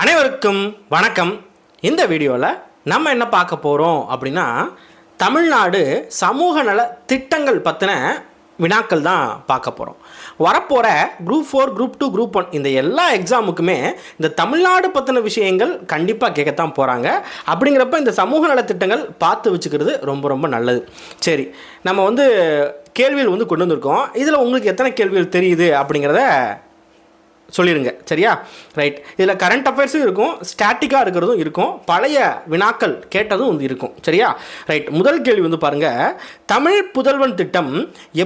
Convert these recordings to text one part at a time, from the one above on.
அனைவருக்கும் வணக்கம். இந்த வீடியோவில் நம்ம என்ன பார்க்க போகிறோம் அப்படின்னா தமிழ்நாடு சமூக நல திட்டங்கள் பற்றின வினாக்கள் தான் பார்க்க போகிறோம் வரப்போகிற group four group two group one இந்த எல்லா எக்ஸாமுக்குமே இந்த தமிழ்நாடு பற்றின விஷயங்கள் கண்டிப்பாக கேட்கத்தான் போகிறாங்க அப்படிங்கிறப்ப இந்த சமூக நலத்திட்டங்கள் பார்த்து வச்சுக்கிறது ரொம்ப ரொம்ப நல்லது. சரி நம்ம வந்து கேள்விகள் வந்து கொண்டு வந்திருக்கோம். இதில் உங்களுக்கு எத்தனை கேள்விகள் தெரியுது அப்படிங்கிறத சொல்லிடுங்க சரியா? ரைட் இதில் கரண்ட் அஃபேர்ஸும் இருக்கும் ஸ்டாட்டிக்காக இருக்கிறதும் இருக்கும் பழைய வினாக்கள் கேட்டதும் வந்து இருக்கும். சரியா? ரைட் முதல் கேள்வி வந்து பாருங்கள் தமிழ் புதல்வன் திட்டம்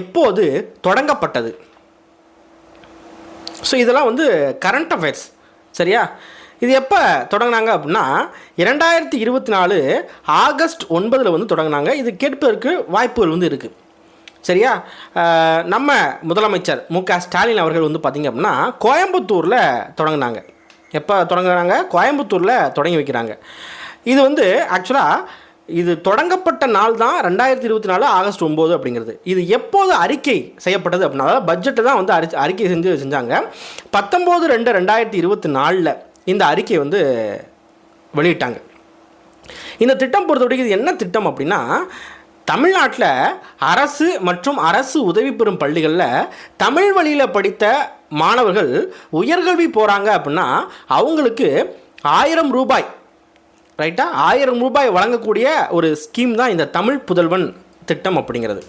எப்போது தொடங்கப்பட்டது? ஸோ இதெல்லாம் வந்து கரண்ட் அஃபேர்ஸ் சரியா? இது எப்போ தொடங்கினாங்க அப்படின்னா இரண்டாயிரத்தி இருபத்தி நாலு ஆகஸ்ட் ஒன்பதில் வந்து தொடங்கினாங்க. இது கேட்பதற்கு வாய்ப்புகள் வந்து இருக்குது சரியா? நம்ம முதலமைச்சர் மு க ஸ்டாலின் அவர்கள் வந்து பார்த்திங்க அப்படின்னா கோயம்புத்தூரில் தொடங்கினாங்க. எப்போ தொடங்குறாங்க? கோயம்புத்தூரில் தொடங்கி வைக்கிறாங்க. இது வந்து ஆக்சுவலாக இது தொடங்கப்பட்ட நாள் தான் ரெண்டாயிரத்தி இருபத்தி நாலு ஆகஸ்ட் ஒம்பது அப்படிங்கிறது. இது எப்போது அறிக்கை செய்யப்பட்டது அப்படின்னா அதாவது பட்ஜெட்டை தான் வந்து அறி அறிக்கை செஞ்சு செஞ்சாங்க. பத்தொம்போது ரெண்டு ரெண்டாயிரத்தி இருபத்தி நாலில் இந்த அறிக்கை வந்து வெளியிட்டாங்க. இந்த திட்டம் பொறுத்த வரைக்கும் இது என்ன திட்டம் அப்படின்னா தமிழ்நாட்டில் அரசு மற்றும் அரசு உதவி பெறும் பள்ளிகளில் தமிழ் வழியில் படித்த மாணவர்கள் உயர்கல்வி போகிறாங்க அப்படின்னா அவங்களுக்கு ஆயிரம் ரூபாய் ரைட்டா ஆயிரம் ரூபாய் வழங்கக்கூடிய ஒரு ஸ்கீம் தான் இந்த தமிழ் புதல்வன் திட்டம் அப்படிங்கிறது.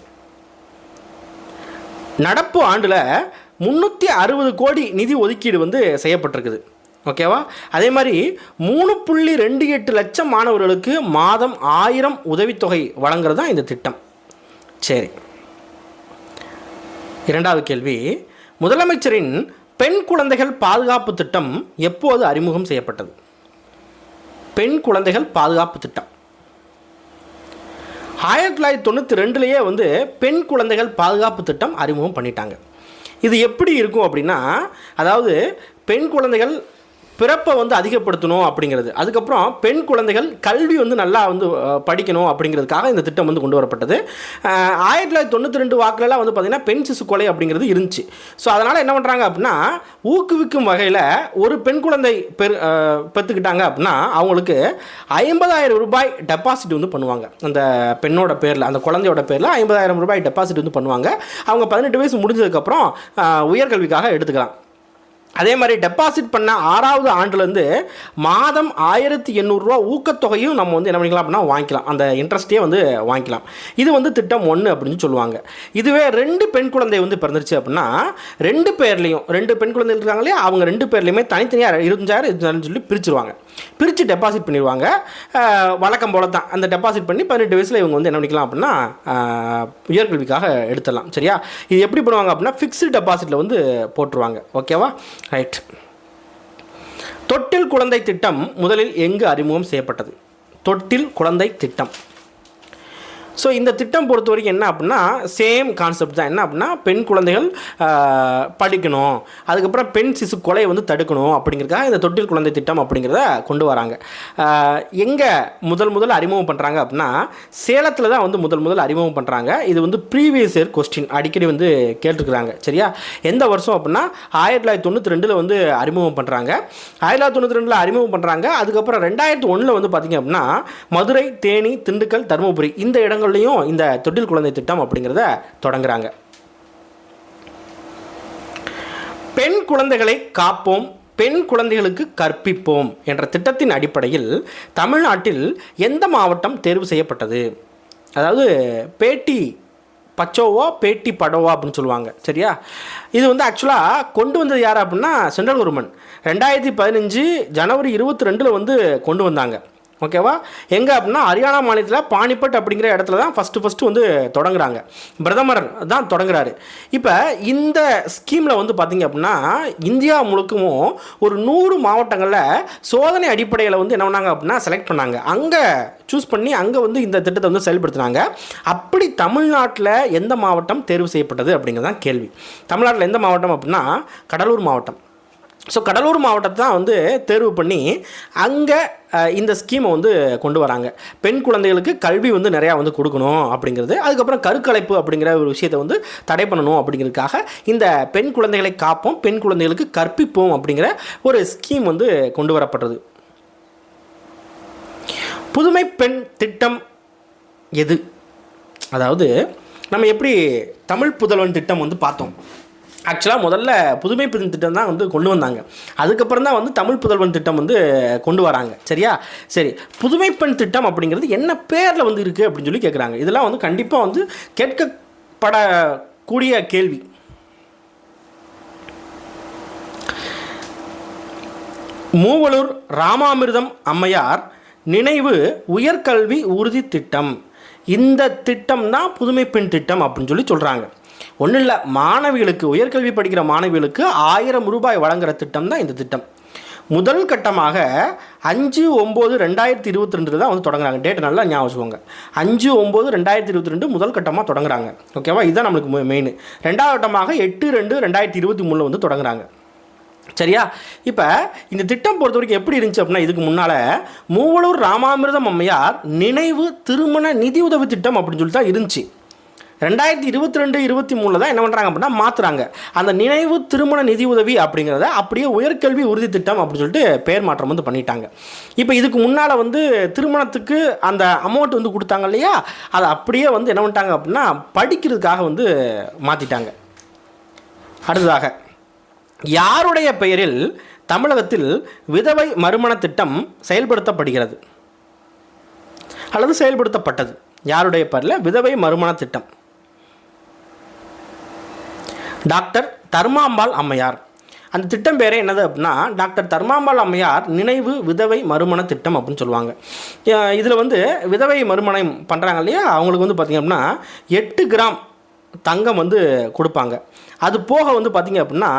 நடப்பு ஆண்டில் முந்நூற்றி அறுபது கோடி நிதி ஒதுக்கீடு வந்து செய்யப்பட்டிருக்குது. ஓகேவா? அதே மாதிரி மூணு புள்ளி ரெண்டு எட்டு லட்சம் மாணவர்களுக்கு மாதம் ஆயிரம் உதவித்தொகை வழங்குறது தான் இந்த திட்டம். சரி. இரண்டாவது கேள்வி. முதலமைச்சரின் பெண் குழந்தைகள் பாதுகாப்பு திட்டம் எப்போது அறிமுகம் செய்யப்பட்டது? பெண் குழந்தைகள் பாதுகாப்பு திட்டம். ஆயிரத்தி தொள்ளாயிரத்தி தொண்ணூற்றி ரெண்டுலேயே வந்து பெண் குழந்தைகள் பாதுகாப்பு திட்டம் அறிமுகம் பண்ணிட்டாங்க. இது எப்படி இருக்கும் அப்படின்னா அதாவது பெண் குழந்தைகள் பிறப்பை வந்து அதிகப்படுத்தணும் அப்படிங்கிறது. அதுக்கப்புறம் பெண் குழந்தைகள் கல்வி வந்து நல்லா வந்து படிக்கணும் அப்படிங்கிறதுக்காக இந்த திட்டம் வந்து கொண்டு வரப்பட்டது. ஆயிரத்தி தொள்ளாயிரத்தி தொண்ணூற்றி ரெண்டு வாக்குலலாம் வந்து பார்த்திங்கன்னா பெண் சிசு கொலை அப்படிங்கிறது இருந்துச்சு. ஸோ அதனால் என்ன பண்ணுறாங்க அப்படின்னா ஊக்குவிக்கும் வகையில் ஒரு பெண் குழந்தை பெரு பெற்றுக்கிட்டாங்க அப்படின்னா அவங்களுக்கு ஐம்பதாயிரம் ரூபாய் டெபாசிட் வந்து பண்ணுவாங்க. அந்த பெண்ணோட பேரில் அந்த குழந்தையோட பேரில் ஐம்பதாயிரம் ரூபாய் டெபாசிட் வந்து பண்ணுவாங்க. அவங்க பதினெட்டு வயசு முடிஞ்சதுக்கப்புறம் உயர்கல்விக்காக எடுத்துக்கலாம். அதே மாதிரி டெபாசிட் பண்ண ஆறாவது ஆண்டுலேருந்து மாதம் ஆயிரத்தி எண்ணூறுரூவா ஊக்கத்தொகையும் நம்ம வந்து என்ன பண்ணிக்கலாம் அப்படின்னா வாங்கிக்கலாம். அந்த இன்ட்ரெஸ்ட்டே வந்து வாங்கிக்கலாம். இது வந்து திட்டம் ஒன்று அப்படின்னு சொல்லுவாங்க. இதுவே ரெண்டு பெண் குழந்தை வந்து பிறந்துருச்சு அப்படின்னா ரெண்டு பேர்லேயும் ரெண்டு பெண் குழந்தைகள் இருக்காங்களே அவங்க ரெண்டு பேர்லையுமே தனித்தனியாக இருபத்தஞ்சாயிரம் இருபத்தஞ்சாயிரம் சொல்லி பிரிச்சுருவாங்க. பிரித்து டெபாசிட் பண்ணிடுவாங்க. வழக்கம் போல தான் அந்த டெபாசிட் பண்ணி பதினெட்டு வயசில் இவங்க வந்து என்ன பண்ணிக்கலாம் அப்படின்னா உயர்கல்விக்காக எடுத்துடலாம். சரியா? இது எப்படி பண்ணுவாங்க அப்படின்னா ஃபிக்ஸ்டு டெபாசிட்டில் வந்து போட்டுருவாங்க. ஓகேவா? ரைட் தொட்டில் குழந்தை திட்டம் முதலில் எங்கு அறிமுகம் செய்யப்பட்டது? தொட்டில் குழந்தை திட்டம். ஸோ இந்த திட்டம் பொறுத்த வரைக்கும் என்ன அப்படின்னா சேம் கான்செப்ட் தான். என்ன அப்படின்னா பெண் குழந்தைகள் படிக்கணும். அதுக்கப்புறம் பெண் சிசு கொலையை வந்து தடுக்கணும் அப்படிங்கிறதுக்காக இந்த தொட்டில் குழந்தை திட்டம் அப்படிங்கிறத கொண்டு வராங்க. எங்கே முதல் முதல் அறிமுகம் பண்ணுறாங்க அப்படின்னா சேலத்தில் தான் வந்து முதல் முதல் அறிமுகம் பண்ணுறாங்க இது வந்து ப்ரீவியஸ் இயர் கொஸ்டின் அடிக்கடி வந்து கேட்டிருக்கிறாங்க. சரியா? எந்த வருஷம் அப்படின்னா ஆயிரத்தி தொள்ளாயிரத்தி தொண்ணூற்றி ரெண்டில் வந்து அறிமுகம் பண்ணுறாங்க ஆயிரத்தி தொள்ளாயிரத்தி தொண்ணூற்றி ரெண்டில் அறிமுகம் பண்ணுறாங்க அதுக்கப்புறம் ரெண்டாயிரத்தி ஒன்றில் வந்து பார்த்திங்க அப்படின்னா மதுரை தேனி திண்டுக்கல் தருமபுரி இந்த இடங்கள் இடங்கள்லையும் இந்த தொட்டில் குழந்தை திட்டம் அப்படிங்கிறத தொடங்குறாங்க. பெண் குழந்தைகளை காப்போம் பெண் குழந்தைகளுக்கு கற்பிப்போம் என்ற திட்டத்தின் அடிப்படையில் தமிழ்நாட்டில் எந்த மாவட்டம் தேர்வு செய்யப்பட்டது? அதாவது பேட்டி பச்சோவா பேட்டி படோவா அப்படின்னு சொல்லுவாங்க சரியா? இது வந்து ஆக்சுவலாக கொண்டு வந்தது யார் அப்படின்னா சென்ட்ரல் கவர்மெண்ட் ரெண்டாயிரத்தி பதினஞ்சு ஜனவரி இருபத்தி ரெண்டில் வந்து கொண்டு வந்தாங்க. ஓகேவா? எங்கே அப்படின்னா ஹரியானா மாநிலத்தில் பானிபட் அப்படிங்கிற இடத்துல தான் ஃபஸ்ட்டு ஃபஸ்ட்டு வந்து தொடங்குறாங்க. பிரதமர் தான் தொடங்குறாரு. இப்போ இந்த ஸ்கீமில் வந்து பார்த்திங்க அப்படின்னா இந்தியா முழுக்கவும் ஒரு நூறு மாவட்டங்களில் சோதனை அடிப்படையில் வந்து என்ன பண்ணாங்க அப்படின்னா செலக்ட் பண்ணாங்க. அங்கே சூஸ் பண்ணி அங்கே வந்து இந்த திட்டத்தை வந்து செயல்படுத்தினாங்க. அப்படி தமிழ்நாட்டில் எந்த மாவட்டம் தேர்வு செய்யப்பட்டது அப்படிங்கிறது தான் கேள்வி. தமிழ்நாட்டில் எந்த மாவட்டம் அப்படின்னா கடலூர் மாவட்டம். ஸோ கடலூர் மாவட்டத்தை தான் வந்து தேர்வு பண்ணி அங்கே இந்த ஸ்கீமை வந்து கொண்டு வராங்க. பெண் குழந்தைகளுக்கு கல்வி வந்து நிறையா வந்து கொடுக்கணும் அப்படிங்கிறது அதுக்கப்புறம் கருக்கலைப்பு அப்படிங்கிற ஒரு விஷயத்தை வந்து தடை பண்ணணும் அப்படிங்கிறதுக்காக இந்த பெண் குழந்தைகளை காப்போம் பெண் குழந்தைகளுக்கு கற்பிப்போம் அப்படிங்கிற ஒரு ஸ்கீம் வந்து கொண்டு வரப்பட்டது. புதுமை பெண் திட்டம் எது? அதாவது நம்ம எப்படி தமிழ் புதல்வன் திட்டம் வந்து பார்த்தோம். ஆக்சுவலாக முதல்ல புதுமை பெரும் திட்டம் தான் வந்து கொண்டு வந்தாங்க. அதுக்கப்புறம் தான் வந்து தமிழ் புதல்வன் திட்டம் வந்து கொண்டு வராங்க. சரியா? சரி. புதுமை பெண் திட்டம் அப்படிங்கிறது என்ன பேரில் வந்து இருக்குது அப்படின்னு சொல்லி கேட்குறாங்க இதெல்லாம் வந்து கண்டிப்பாக வந்து கேட்கப்படக்கூடிய கேள்வி. மூவலூர் ராமாமிர்தம் அம்மையார் நினைவு உயர்கல்வி உறுதி திட்டம். இந்த திட்டம் தான் புதுமை பெண் திட்டம் அப்படின்னு சொல்லி சொல்கிறாங்க ஒன்றும் இல்லை மாணவிகளுக்கு உயர்கல்வி படிக்கிற மாணவிகளுக்கு ஆயிரம் ரூபாய் வழங்குகிற திட்டம் தான் இந்த திட்டம். முதல் கட்டமாக அஞ்சு ஒம்பது ரெண்டாயிரத்தி இருபத்தி ரெண்டு தான் வந்து தொடங்குறாங்க. டேட் நல்லா ஞாபகம் வச்சுக்கோங்க. அஞ்சு ஒம்பது ரெண்டாயிரத்தி இருபத்தி ரெண்டு முதல் கட்டமாக தொடங்குறாங்க. ஓகேவா இதுதான் நம்மளுக்கு மெயின் ரெண்டாவது கட்டமாக எட்டு ரெண்டு ரெண்டாயிரத்தி இருபத்தி மூணில் வந்து தொடங்குறாங்க. சரியா? இப்போ இந்த திட்டம் பொறுத்த வரைக்கும் எப்படி இருந்துச்சு அப்படின்னா இதுக்கு முன்னால் மூவலூர் ராமாமிர்தம் அம்மையார் நினைவு திருமண நிதி உதவி திட்டம் அப்படின்னு சொல்லி தான் இருந்துச்சு. ரெண்டாயிரத்தி இருபத்தி ரெண்டு இருபத்தி மூணில் தான் என்ன பண்ணுறாங்க அப்படின்னா மாற்றுறாங்க அந்த நினைவு திருமண நிதி உதவி அப்படிங்கிறத அப்படியே உயர்கல்வி உறுதி திட்டம் அப்படின்னு சொல்லிட்டு பேர் மாற்றம் வந்து பண்ணிட்டாங்க. இப்போ இதுக்கு முன்னால் வந்து திருமணத்துக்கு அந்த அமௌண்ட் வந்து கொடுத்தாங்க இல்லையா? அதை அப்படியே வந்து என்ன பண்ணிட்டாங்க அப்படின்னா படிக்கிறதுக்காக வந்து மாற்றிட்டாங்க அடுத்ததாக யாருடைய பெயரில் தமிழகத்தில் விதவை மறுமண திட்டம் செயல்படுத்தப்படுகிறது? அல்லது செயல்படுத்தப்பட்டது? யாருடைய பேரில்? விதவை மறுமண திட்டம். டாக்டர் தர்மாம்பாள் அம்மையார். அந்த திட்டம் பேரே என்னது அப்படின்னா டாக்டர் தர்மாம்பாள் அம்மையார் நினைவு விதவை மறுமண திட்டம் அப்படின்னு சொல்லுவாங்க. இதில் வந்து விதவை மறுமணம் பண்ணுறாங்க இல்லையா? அவங்களுக்கு வந்து பார்த்திங்க அப்படின்னா எட்டு கிராம் தங்கம் வந்து கொடுப்பாங்க. அது போக வந்து பார்த்திங்க அப்படின்னா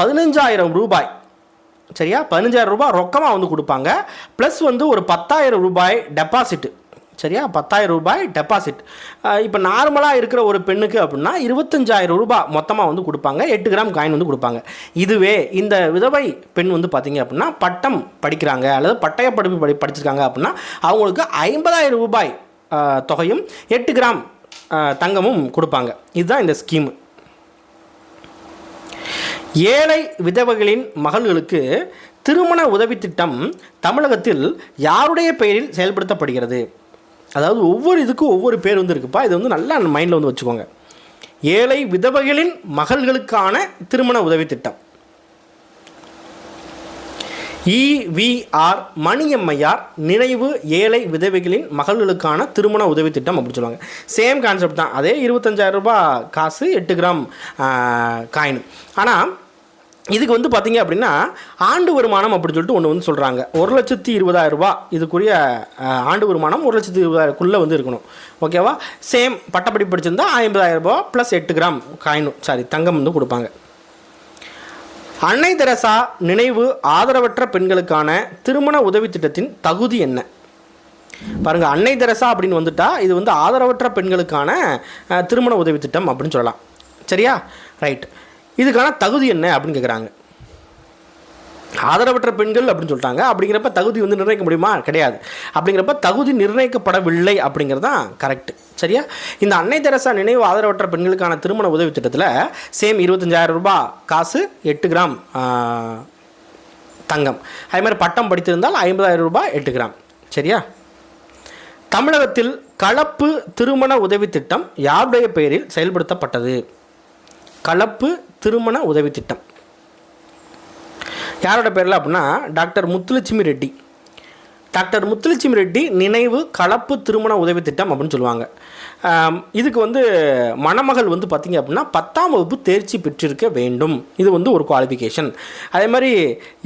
பதினஞ்சாயிரம் ரூபாய். சரியா? பதினஞ்சாயிரம் ரூபாய் ரொக்கமாக வந்து கொடுப்பாங்க. ப்ளஸ் வந்து ஒரு பத்தாயிரம் ரூபாய் டெபாசிட்டு. சரியா? பத்தாயிரம் ரூபாய் டெபாசிட் இப்போ நார்மலாக இருக்கிற ஒரு பெண்ணுக்கு அப்படின்னா இருபத்தஞ்சாயிரம் ரூபாய் மொத்தமாக வந்து கொடுப்பாங்க. எட்டு கிராம் காயின் வந்து கொடுப்பாங்க. இதுவே இந்த விதவை பெண் வந்து பார்த்திங்க அப்படின்னா பட்டம் படிக்கிறாங்க. அல்லது பட்டய படிப்பு படி படிச்சிருக்காங்க அப்படின்னா அவங்களுக்கு ஐம்பதாயிரம் ரூபாய் தொகையும் எட்டு கிராம் தங்கமும் கொடுப்பாங்க. இதுதான் இந்த ஸ்கீமு ஏழை விதவைகளின் மகள்களுக்கு திருமண உதவி திட்டம் தமிழகத்தில் யாருடைய பெயரில் செயல்படுத்தப்படுகிறது? அதாவது ஒவ்வொரு இதுக்கும் ஒவ்வொரு பேர் வந்து இருக்குப்பா. இதை வந்து நல்லா மைண்டில் வந்து வச்சுக்கோங்க. ஏழை விதவைகளின் மகள்களுக்கான திருமண உதவி திட்டம். இவிஆர் மணியம்மையார் நினைவு ஏழை விதவைகளின் மகள்களுக்கான திருமண உதவி திட்டம் அப்படின்னு சொல்லுவாங்க. சேம் கான்செப்ட் தான். அதே இருபத்தஞ்சாயிரம் ரூபாய் காசு எட்டு கிராம் காயின் ஆனால் இதுக்கு வந்து பார்த்தீங்க அப்படின்னா ஆண்டு வருமானம் அப்படின்னு சொல்லிட்டு ஒன்று வந்து சொல்கிறாங்க ஒரு லட்சத்தி இருபதாயிரம் ரூபா இதுக்குரிய ஆண்டு வருமானம் ஒரு லட்சத்தி இருபதாயிரக்குள்ளே வந்து இருக்கணும். ஓகேவா சேம் பட்டப்படி படிச்சிருந்தா ஐம்பதாயிரம் ரூபா ப்ளஸ் எட்டு கிராம் காயினும் சாரி தங்கம் வந்து கொடுப்பாங்க. அன்னை தெரசா நினைவு ஆதரவற்ற பெண்களுக்கான திருமண உதவி திட்டத்தின் தகுதி என்ன? பாருங்கள் அன்னை தெரசா அப்படின்னு வந்துட்டா இது வந்து ஆதரவற்ற பெண்களுக்கான திருமண உதவி திட்டம் அப்படின்னு சொல்லலாம். சரியா? ரைட் இதுக்கான தகுதி என்ன அப்படின்னு கேட்குறாங்க ஆதரவற்ற பெண்கள் அப்படின்னு சொல்லிட்டாங்க. அப்படிங்கிறப்ப தகுதி வந்து நிர்ணயிக்க முடியுமா? கிடையாது. அப்படிங்கிறப்ப தகுதி நிர்ணயிக்கப்படவில்லை அப்படிங்கிறது தான் கரெக்ட் சரியா? இந்த அன்னை தெரசா நினைவு ஆதரவற்ற பெண்களுக்கான திருமண உதவி திட்டத்தில் சேம் இருபத்தஞ்சாயிரம் ரூபாய் காசு எட்டு கிராம் தங்கம். அதே மாதிரி பட்டம் படித்திருந்தால் ஐம்பதாயிரம் ரூபாய் எட்டு கிராம். சரியா? தமிழகத்தில் கலப்பு திருமண உதவி திட்டம் யாருடைய பெயரில் செயல்படுத்தப்பட்டது? கலப்பு திருமண உதவி திட்டம். யாரோட பேரில் அப்படின்னா டாக்டர் முத்துலட்சுமி ரெட்டி. டாக்டர் முத்துலட்சுமி ரெட்டி நினைவு கலப்பு திருமண உதவி திட்டம் அப்படின்னு சொல்லுவாங்க. இதுக்கு வந்து மணமகள் வந்து பார்த்திங்க அப்படின்னா பத்தாம் வகுப்பு தேர்ச்சி பெற்றிருக்க வேண்டும். இது வந்து ஒரு குவாலிஃபிகேஷன் அதே மாதிரி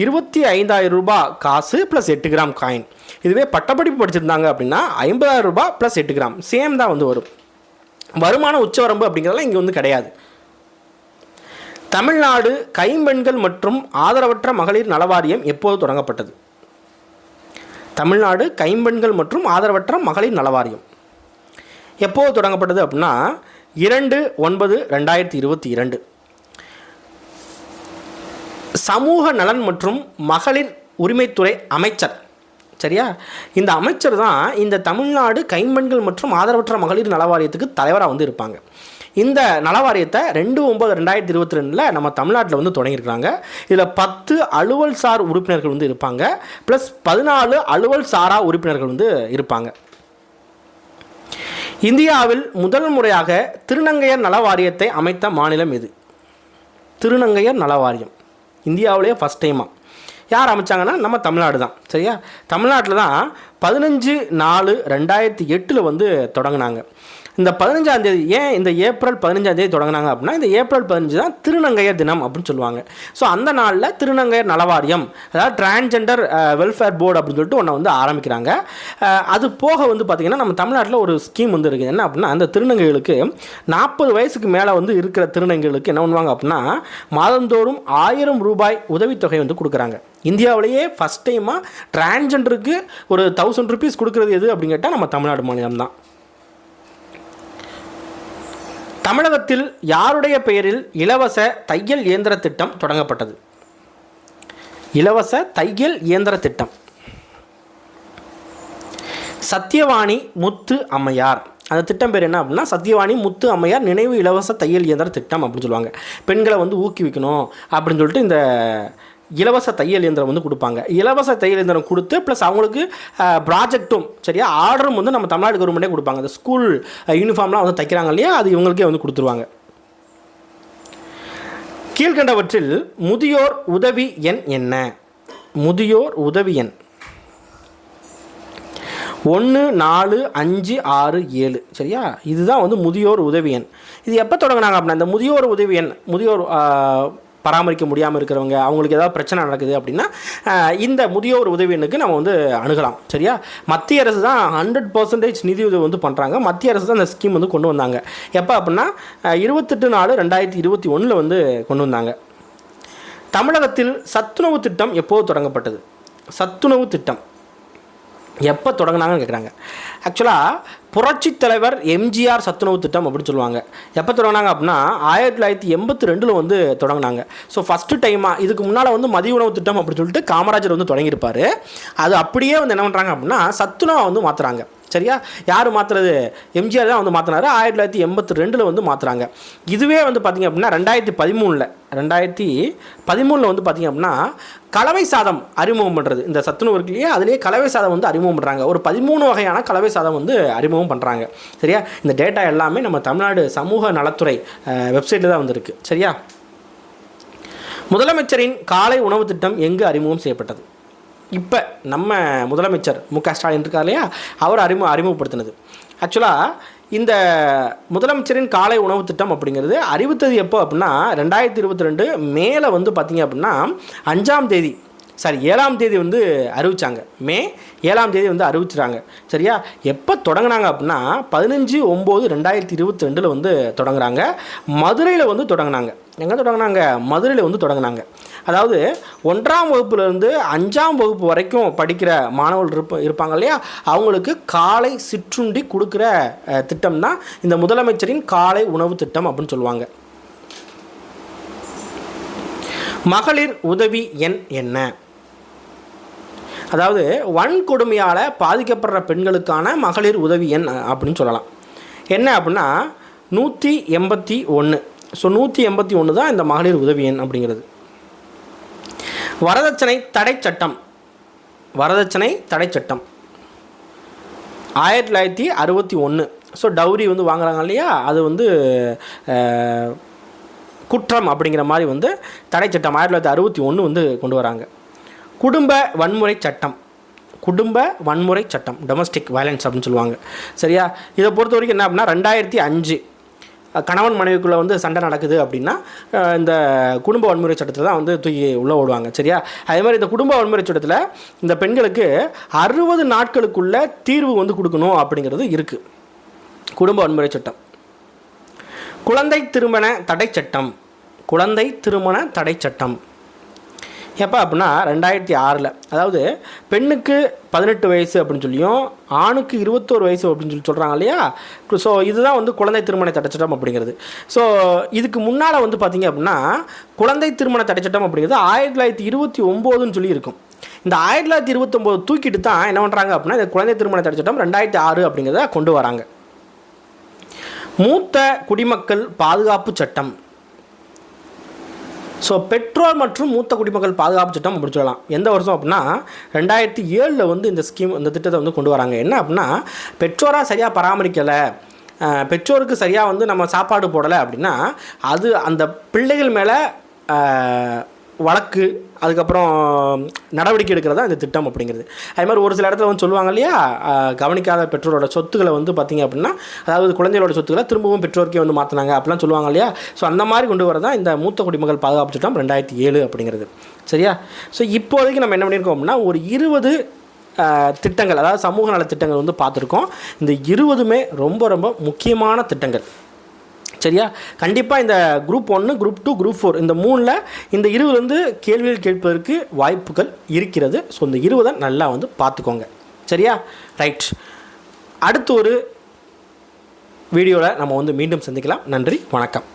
இருபத்தி ஐந்தாயிரம் ரூபாய் காசு ப்ளஸ் எட்டு கிராம் காயின் இதுவே பட்டப்படிப்பு படிச்சிருந்தாங்க அப்படின்னா ஐம்பதாயிரம் ரூபாய் ப்ளஸ் எட்டு கிராம். சேம் தான் வந்து வரும். வருமான உச்சவரம்பு அப்படிங்கிறதெல்லாம் இங்கே வந்து கிடையாது. தமிழ்நாடு கைம்பெண்கள் மற்றும் ஆதரவற்ற மகளிர் நலவாரியம் எப்போது தொடங்கப்பட்டது? தமிழ்நாடு கைம்பெண்கள் மற்றும் ஆதரவற்ற மகளிர் நலவாரியம். எப்போது தொடங்கப்பட்டது அப்படின்னா இரண்டு ஒன்பது ரெண்டாயிரத்தி இருபத்தி இரண்டு. சமூக நலன் மற்றும் மகளிர் உரிமைத்துறை அமைச்சர். சரியா? இந்த அமைச்சர் தான் இந்த தமிழ்நாடு கைம்பெண்கள் மற்றும் ஆதரவற்ற மகளிர் நல வாரியத்துக்கு தலைவராக வந்து இருப்பாங்க. இந்த நலவாரியத்தை ரெண்டு ஒம்பது ரெண்டாயிரத்தி இருபத்தி ரெண்டில் நம்ம தமிழ்நாட்டில் வந்து தொடங்கியிருக்கிறாங்க. இதில் பத்து அலுவல் சார் உறுப்பினர்கள் வந்து இருப்பாங்க. ப்ளஸ் பதினாலு அலுவல் சாரா உறுப்பினர்கள் வந்து இருப்பாங்க. இந்தியாவில் முதல் முறையாக திருநங்கையர் நல வாரியத்தை அமைத்த மாநிலம் இது திருநங்கையர் நல வாரியம் இந்தியாவிலேயே ஃபஸ்ட் டைமாக யார் அமைச்சாங்கன்னா நம்ம தமிழ்நாடு தான். சரியா? தமிழ்நாட்டில் தான் பதினஞ்சு நாலு ரெண்டாயிரத்தி எட்டில் வந்து தொடங்கினாங்க. இந்த பதினஞ்சாம் தேதி ஏன் இந்த ஏப்ரல் பதினஞ்சாம் தேதி தொடங்கினாங்க அப்படின்னா இந்த ஏப்ரல் பதினஞ்சு தான் திருநங்கையர் தினம் அப்படின்னு சொல்லுவாங்க. ஸோ அந்த நாளில் திருநங்கையர் நலவாரியம் அதாவது டிரான்ஜெண்டர் வெல்ஃபேர் போர்டு அப்படின்னு சொல்லிட்டு ஒன்று வந்து ஆரம்பிக்கிறாங்க. அது போக வந்து பார்த்திங்கன்னா நம்ம தமிழ்நாட்டில் ஒரு ஸ்கீம் வந்து இருக்குது. என்ன அப்படின்னா அந்த திருநங்கைகளுக்கு நாற்பது வயசுக்கு மேலே வந்து இருக்கிற திருநங்கைகளுக்கு என்ன பண்ணுவாங்க அப்படின்னா மாதந்தோறும் ஆயிரம் ரூபாய் உதவித்தொகை வந்து கொடுக்குறாங்க. இந்தியாவிலேயே ஃபஸ்ட் டைமாக டிரான்ஜெண்டருக்கு ஒரு தௌசண்ட் ருபீஸ் கொடுக்குறது எது அப்படின்னு கேட்டால் நம்ம தமிழ்நாடு மாநிலம் தான் தமிழகத்தில் யாருடைய பெயரில் இலவச தையல் இயந்திர திட்டம் தொடங்கப்பட்டது? இலவச தையல் இயந்திர திட்டம். சத்யவாணி முத்து அம்மையார். அந்த திட்டம் பேர் என்ன அப்படின்னா சத்யவாணி முத்து அம்மையார் நினைவு இலவச தையல் இயந்திர திட்டம் அப்படின்னு சொல்லுவாங்க. பெண்களை வந்து ஊக்குவிக்கணும் அப்படின்னு சொல்லிட்டு இந்த இலவச தையல் இயந்திரம் வந்து கொடுப்பாங்க. இலவச தையல் இயந்திரம் கொடுத்து ப்ளஸ் அவங்களுக்கு ப்ராஜெக்ட்டும் சரியா? ஆர்டரும் வந்து நம்ம தமிழ்நாடு கவர்மெண்ட்டே கொடுப்பாங்க. அந்த ஸ்கூல் யூனிஃபார்ம்லாம் வந்து தைக்கிறாங்க இல்லையா? அது இவங்களுக்கே வந்து கொடுத்துருவாங்க. கீழ்கண்டவற்றில் முதியோர் உதவி எண் என்ன? முதியோர் உதவி எண். ஒன்று நாலு அஞ்சு ஆறு ஏழு. சரியா? இதுதான் வந்து முதியோர் உதவி எண். இது எப்போ தொடங்கினாங்க அப்படின்னா இந்த முதியோர் உதவி எண் முதியோர் பராமரிக்க முடியாமல் இருக்கிறவங்க அவங்களுக்கு ஏதாவது பிரச்சனை நடக்குது அப்படின்னா இந்த முதியோர் உதவி எண்ணுக்கு நம்ம வந்து அணுகலாம். சரியா? மத்திய அரசு தான் ஹண்ட்ரட் பர்சன்டேஜ் நிதியுதவி வந்து பண்ணுறாங்க மத்திய அரசு தான் இந்த ஸ்கீம் வந்து கொண்டு வந்தாங்க. எப்போ அப்படின்னா இருபத்தெட்டு நாலு ரெண்டாயிரத்தி இருபத்தி ஒன்றில் வந்து கொண்டு வந்தாங்க. தமிழகத்தில் சத்துணவு திட்டம் எப்போது தொடங்கப்பட்டது? சத்துணவு திட்டம். எப்போ தொடங்கினாங்கன்னு கேட்குறாங்க ஆக்சுவலாக புரட்சித் தலைவர் எம்ஜிஆர் சத்துணவு திட்டம் அப்படின்னு சொல்லுவாங்க. எப்போ தொடங்கினாங்க அப்படின்னா ஆயிரத்தி தொள்ளாயிரத்தி எண்பத்தி ரெண்டில் வந்து தொடங்கினாங்க. ஸோ ஃபஸ்ட்டு டைமாக இதுக்கு முன்னால் வந்து மதிய உணவு திட்டம் அப்படின்னு சொல்லிட்டு காமராஜர் வந்து தொடங்கியிருப்பார். அது அப்படியே வந்து என்ன பண்ணுறாங்க அப்படின்னா சத்துணவை வந்து மாற்றுறாங்க சரியா? யார் மாற்றுறது எம்ஜிஆர் தான் வந்து மாற்றினாரு ஆயிரத்தி தொள்ளாயிரத்தி எண்பத்தி ரெண்டில் வந்து மாற்றுறாங்க இதுவே வந்து பார்த்திங்க அப்படின்னா ரெண்டாயிரத்தி பதிமூணில் ரெண்டாயிரத்தி பதிமூணில் வந்து பார்த்திங்க அப்படின்னா கலவை சாதம் அறிமுகம் பண்ணுறது இந்த சத்துணவு இருக்கு இல்லையா? அதுலேயே கலவை சாதம் வந்து அறிமுகம் பண்ணுறாங்க ஒரு பதிமூணு வகையான கலவை சாதம் வந்து அறிமுகம் பண்ணுறாங்க சரியா? இந்த டேட்டா எல்லாமே நம்ம தமிழ்நாடு சமூக நலத்துறை வெப்சைட்டில் தான் வந்திருக்கு. சரியா? முதலமைச்சரின் காலை உணவு திட்டம் எங்கு அறிமுகம் செய்யப்பட்டது? இப்போ நம்ம முதலமைச்சர் மு க ஸ்டாலின் இருக்கார் இல்லையா? அவர் அறிமுக அறிமுகப்படுத்தினது. ஆக்சுவலாக இந்த முதலமைச்சரின் காலை உணவு திட்டம் அப்படிங்கிறது அறிவித்தது எப்போ அப்படின்னா ரெண்டாயிரத்தி இருபத்தி ரெண்டு மேலே வந்து பார்த்திங்க அப்படின்னா அஞ்சாம் தேதி சாரி ஏழாம் தேதி வந்து அறிவித்தாங்க மே ஏழாம் தேதி வந்து அறிவிச்சிட்டாங்க சரியா? எப்போ தொடங்கினாங்க அப்படின்னா பதினஞ்சு ஒம்பது ரெண்டாயிரத்தி இருபத்தி ரெண்டில் வந்து தொடங்குறாங்க. மதுரையில் வந்து தொடங்கினாங்க. எங்கே தொடங்கினாங்க? மதுரையில் வந்து தொடங்கினாங்க. அதாவது ஒன்றாம் வகுப்புலேருந்து அஞ்சாம் வகுப்பு வரைக்கும் படிக்கிற மாணவர்கள் இருப்ப இருப்பாங்க இல்லையா? அவங்களுக்கு காலை சிற்றுண்டி கொடுக்குற திட்டம் தான் இந்த முதலமைச்சரின் காலை உணவு திட்டம் அப்படின்னு சொல்லுவாங்க. மகளிர் உதவி எண் என்ன? அதாவது வன்கொடுமையால் பாதிக்கப்படுற பெண்களுக்கான மகளிர் உதவி எண் அப்படின்னு சொல்லலாம். என்ன அப்படின்னா நூற்றி எண்பத்தி ஒன்று ஸோ நூற்றி எண்பத்தி ஒன்று தான் இந்த மகளிர் உதவி எண் அப்படிங்கிறது. வரதட்சணை தடை சட்டம். வரதட்சணை தடை சட்டம். ஆயிரத்தி தொள்ளாயிரத்தி அறுபத்தி ஒன்று ஸோ டவுரி வந்து வாங்குறாங்க இல்லையா? அது வந்து குற்றம் அப்படிங்கிற மாதிரி வந்து தடை சட்டம் ஆயிரத்தி தொள்ளாயிரத்தி அறுபத்தி ஒன்று வந்து கொண்டு வராங்க. குடும்ப வன்முறை சட்டம். குடும்ப வன்முறை சட்டம். டொமஸ்டிக் வயலன்ஸ் அப்படின்னு சொல்லுவாங்க. சரியா? இதை பொறுத்த வரைக்கும் என்ன அப்படின்னா ரெண்டாயிரத்தி அஞ்சு கணவன் மனைவிக்குள்ளே வந்து சண்டை நடக்குது அப்படின்னா இந்த குடும்ப வன்முறை சட்டத்தில் தான் வந்து தூக்கி உள்ளே ஓடுவாங்க சரியா? அதே மாதிரி இந்த குடும்ப வன்முறை சட்டத்தில் இந்த பெண்களுக்கு அறுபது நாட்களுக்குள்ள தீர்வு வந்து கொடுக்கணும் அப்படிங்கிறது இருக்குது குடும்ப வன்முறை சட்டம். குழந்தை திருமண தடை சட்டம். குழந்தை திருமண தடை சட்டம். எப்போ அப்படின்னா ரெண்டாயிரத்தி ஆறில். அதாவது பெண்ணுக்கு பதினெட்டு வயசு அப்படின்னு சொல்லியும் ஆணுக்கு இருபத்தோரு வயசு அப்படின்னு சொல்லி சொல்கிறாங்க இல்லையா? ஸோ இதுதான் வந்து குழந்தை திருமண தடைச்சட்டம் அப்படிங்கிறது. ஸோ இதுக்கு முன்னால் வந்து பார்த்திங்க அப்படின்னா குழந்தை திருமண தடைச்சட்டம் அப்படிங்கிறது ஆயிரத்தி தொள்ளாயிரத்தி இருபத்தி ஒம்போதுன்னு சொல்லி இருக்கும். இந்த ஆயிரத்தி தொள்ளாயிரத்தி இருபத்தொம்போது தூக்கிட்டு தான் என்ன பண்ணுறாங்க அப்படின்னா இந்த குழந்தை திருமண தடைச்சட்டம் ரெண்டாயிரத்தி ஆறு அப்படிங்கிறத கொண்டு வராங்க. மூத்த குடிமக்கள் பாதுகாப்பு சட்டம். ஸோ பெட்ரோல் மற்றும் மூத்த குடிமக்கள் பாதுகாப்பு சட்டம் அப்படி சொல்லலாம். எந்த வருஷம் அப்படின்னா ரெண்டாயிரத்தி ஏழில் வந்து இந்த ஸ்கீம் இந்த திட்டத்தை வந்து கொண்டு வராங்க. என்ன அப்படின்னா பெற்றோராக சரியாக பராமரிக்கலை பெற்றோருக்கு சரியாக வந்து நம்ம சாப்பாடு போடலை அப்படின்னா அது அந்த பிள்ளைகள் மேலே வழக்கு அதுக்கப்புறம் நடவடிக்கை எடுக்கிறதா இந்த திட்டம் அப்படிங்கிறது. அது மாதிரி ஒரு சில இடத்துல வந்து சொல்லுவாங்க இல்லையா? கவனிக்காத பெற்றோரோட சொத்துக்களை வந்து பார்த்திங்க அப்படின்னா அதாவது குழந்தைகளோட சொத்துக்களை திரும்பவும் பெற்றோருக்கே வந்து மாற்றினாங்க அப்படிலாம் சொல்லுவாங்க இல்லையா? ஸோ அந்த மாதிரி கொண்டு வரதான் இந்த மூத்த குடிமக்கள் பாதுகாப்பு திட்டம் ரெண்டாயிரத்தி ஏழு அப்படிங்கிறது. சரியா? ஸோ இப்போதைக்கு நம்ம என்ன பண்ணியிருக்கோம் அப்படின்னா ஒரு இருபது திட்டங்கள் அதாவது சமூக நல திட்டங்கள் வந்து பார்த்துருக்கோம். இந்த இருபதுமே ரொம்ப ரொம்ப முக்கியமான திட்டங்கள். சரியா? கண்டிப்பாக இந்த குரூப் ஒன்று குரூப் டூ குரூப் ஃபோர் இந்த மூணில் இந்த இருபதுலேருந்து கேள்விகள் கேட்பதற்கு வாய்ப்புகள் இருக்கிறது. ஸோ இந்த இருபதை நல்லா வந்து பார்த்துக்கோங்க. சரியா? ரைட் அடுத்து ஒரு வீடியோவில் நம்ம வந்து மீண்டும் சந்திக்கலாம். நன்றி வணக்கம்.